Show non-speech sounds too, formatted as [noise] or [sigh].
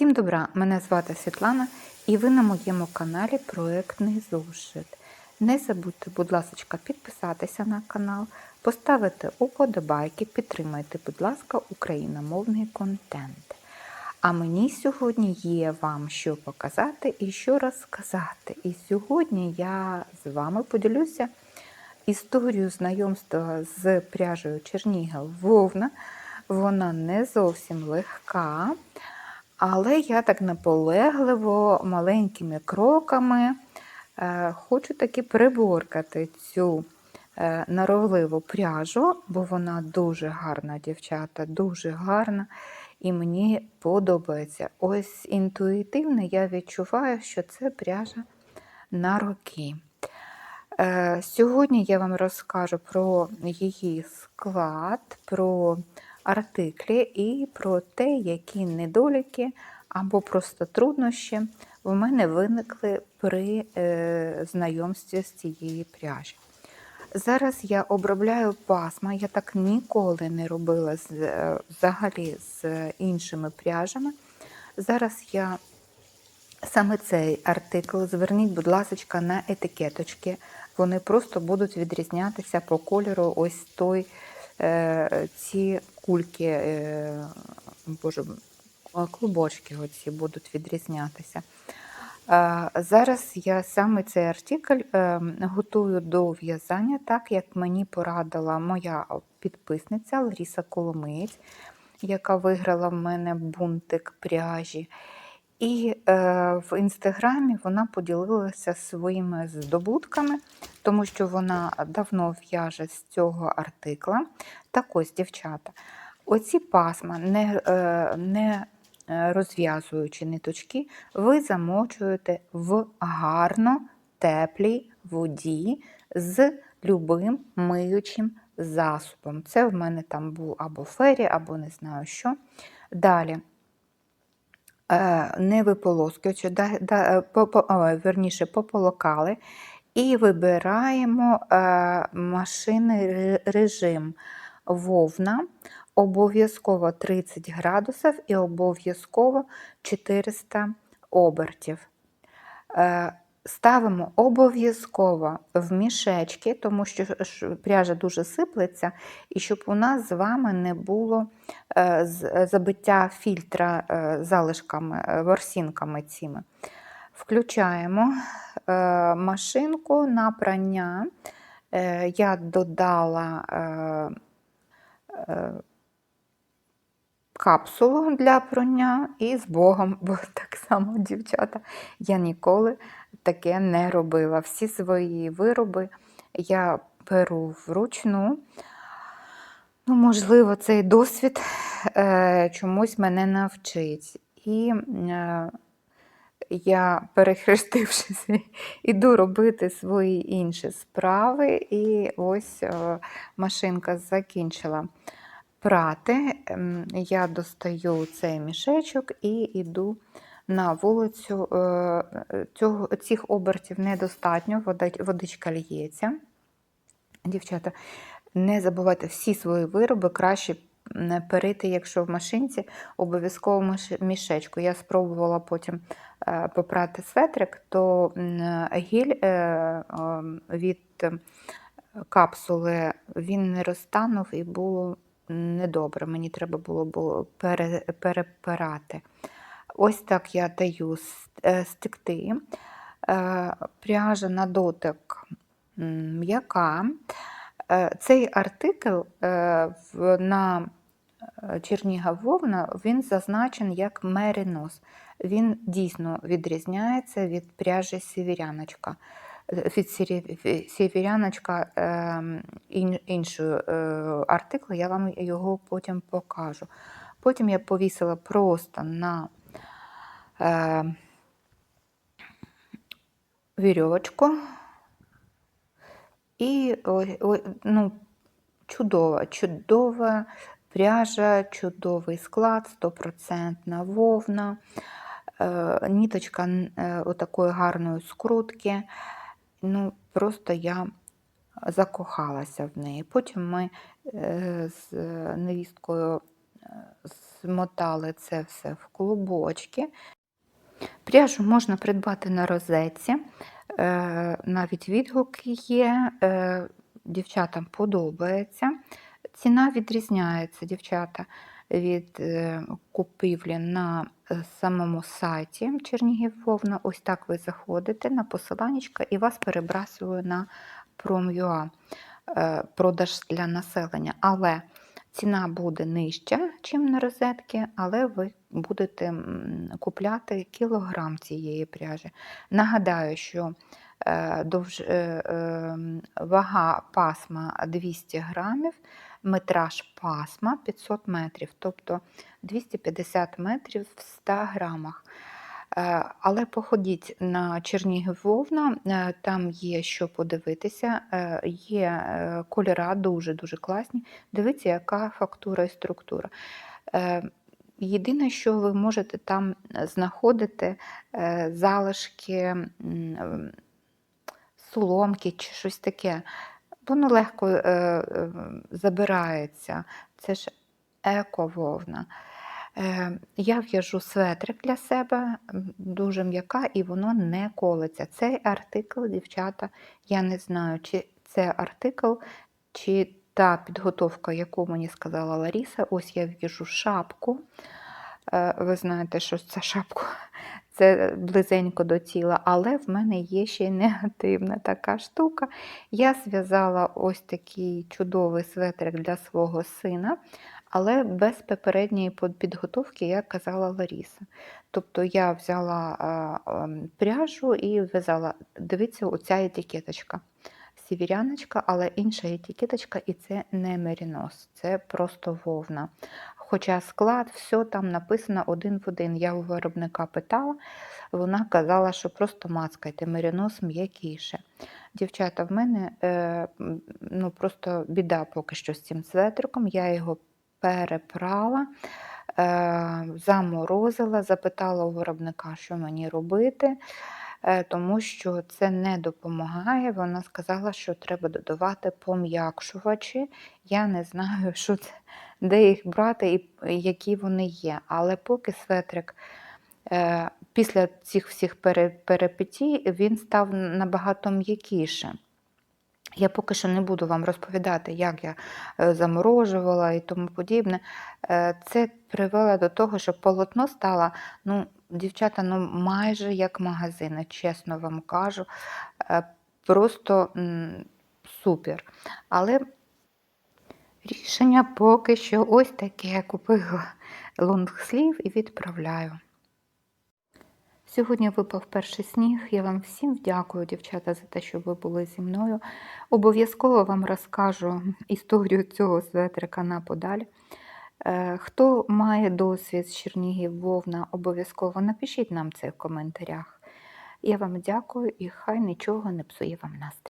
Всім добра! Мене звати Світлана і ви на моєму каналі Проектний зошит. Не забудьте, будь ласка, підписатися на канал, поставити уподобайки, підтримайте, будь ласка, україномовний контент. А мені сьогодні є вам що показати і що розказати. І сьогодні я з вами поділюся історією знайомства з пряжею Чернігів Вовна. Вона не зовсім легка, але я так наполегливо маленькими кроками е, хочу таки приборкати цю е, норовливу пряжу, бо вона дуже гарна, дівчата, дуже гарна. І мені подобається. Ось інтуїтивно я відчуваю, що це пряжа на роки. Е, Сьогодні я вам розкажу про її склад, про артиклі і про те, які недоліки або просто труднощі в мене виникли при е, знайомстві з цією пряжі. Зараз я обробляю пасма, я так ніколи не робила з, е, взагалі з іншими пряжами. Зараз я саме цей артикл, зверніть, будь ласка, на етикеточки. Вони просто будуть відрізнятися по кольору ось той, ці кульки, е, боже, клубочки оці будуть відрізнятися. Е, Зараз я саме цей артикль е, готую до в'язання, так як мені порадила моя підписниця Ларіса Коломиєць, яка виграла в мене бунтик пряжі. І е, в інстаграмі вона поділилася своїми здобутками, тому що вона давно в'яже з цього артикла. Так ось, дівчата, оці пасма, не, е, не е, розв'язуючи ниточки, ви замочуєте в гарно теплій воді з любим миючим засобом. Це в мене там був або фері, або не знаю що. Далі. Е, не виполоскуючи, да, да, по, по, о, верніше пополокали, і вибираємо е, машинний режим вовна, обов'язково 30 градусів і обов'язково 400 обертів. Е, Ставимо обов'язково в мішечки, тому що пряжа дуже сиплеться, і щоб у нас з вами не було е, забиття фільтра е, залишками, е, ворсінками цими. Включаємо машинку на прання. Я додала капсулу для прання і з Богом, [laughs] бо так само, дівчата, я ніколи таке не робила. Всі свої вироби я беру вручну. Ну, Можливо, цей досвід е, чомусь мене навчить. І е, я, перехрестившись, [laughs] іду робити свої інші справи, і ось е, машинка закінчила прати. Ем, я достаю цей мішечок і йду на вулицю. Е, цього, Цих обертів недостатньо, водичка лється. Дівчата, не забувайте всі свої вироби краще перейти, якщо в машинці, обов'язково мішечку. Я спробувала потім е, попрати светрик, то гіль е, від капсули він не розтанув і було недобре. Мені треба було перепирати. Ось так я даю е, стекти. Е, пряжа на дотик м'яка. Е, цей артикл на Черніга Вовна він зазначений як меринос. Він дійсно відрізняється від пряжі сівіряночка. Від сівіряночка іншого артиклу, я вам його потім покажу. Потім я повісила просто на вірьовочку. І ну, чудова, чудова пряжа, чудовий склад, 100% вовна, е, ніточка е, отакої гарної скрутки. Ну, Просто я закохалася в неї. Потім ми е, з невісткою змотали це все в клубочки. Пряжу можна придбати на розетці, е, навіть відгуки є, е, дівчатам подобається. Ціна відрізняється, дівчата, від е, купівлі на самому сайті Чернігів Вовна. Ось так ви заходите на посиланнячка і вас перебрасує на Prom.ua продаж для населення. Але ціна буде нижча, ніж на розетки, але ви будете купляти кілограм цієї пряжі. Нагадаю, що е, довж, е, е, вага пасма 200 грамів, метраж пасма 500 метрів, тобто 250 метрів в 100 грамах. Е, Але походіть на Чернігів Вовна, е, там є що подивитися, е, є кольора дуже-дуже класні. Дивіться, яка фактура і структура. Єдине, що ви можете там знаходити залишки соломки чи щось таке. Воно легко забирається. Це ж еко-вовна. Е, Я в'яжу светрик для себе, дуже м'яка, і воно не колиться. Цей артикл, дівчата, я не знаю, чи це артикл, чи та підготовка, яку мені сказала Ларіса. Ось я в'яжу шапку. Е, Ви знаєте, що це шапку, [laughs] це близенько до тіла, але в мене є ще й негативна така штука. Я зв'язала ось такий чудовий светрик для свого сина, але без попередньої підготовки, як казала Ларіса. Тобто я взяла ем, пряжу і в'язала. Дивіться, оця етикеточка. Сівіряночка, але інша етикеточка, і це не мерінос, це просто вовна. Хоча склад, все там написано один в один. Я у виробника питала, вона казала, що просто мацкайте, мерінос м'якіше. Дівчата, в мене е, ну, просто біда поки що з цим светриком. Я його перепрала, е, заморозила, запитала у виробника, що мені робити. е, Тому що це не допомагає. Вона сказала, що треба додавати пом'якшувачі. Я не знаю, [laughs] що це, де їх брати і які вони є. Але поки светрик е, після цих всіх пере- перипетій він став набагато м'якіше. Я поки що не буду вам розповідати, як я е, заморожувала і тому подібне. Е, Це привело до того, що полотно стало, ну, дівчата, ну майже як магазини, чесно вам кажу. Е, Просто супер. Але рішення поки що ось таке. Купила лонгслів і відправляю. Сьогодні випав перший сніг. Я вам всім дякую, дівчата, за те, що ви були зі мною. Обов'язково вам розкажу історію цього светрика на подаль. Е, Хто має досвід з Чернігів Вовна, обов'язково напишіть нам це в коментарях. Я вам дякую і хай нічого не псує вам настрій.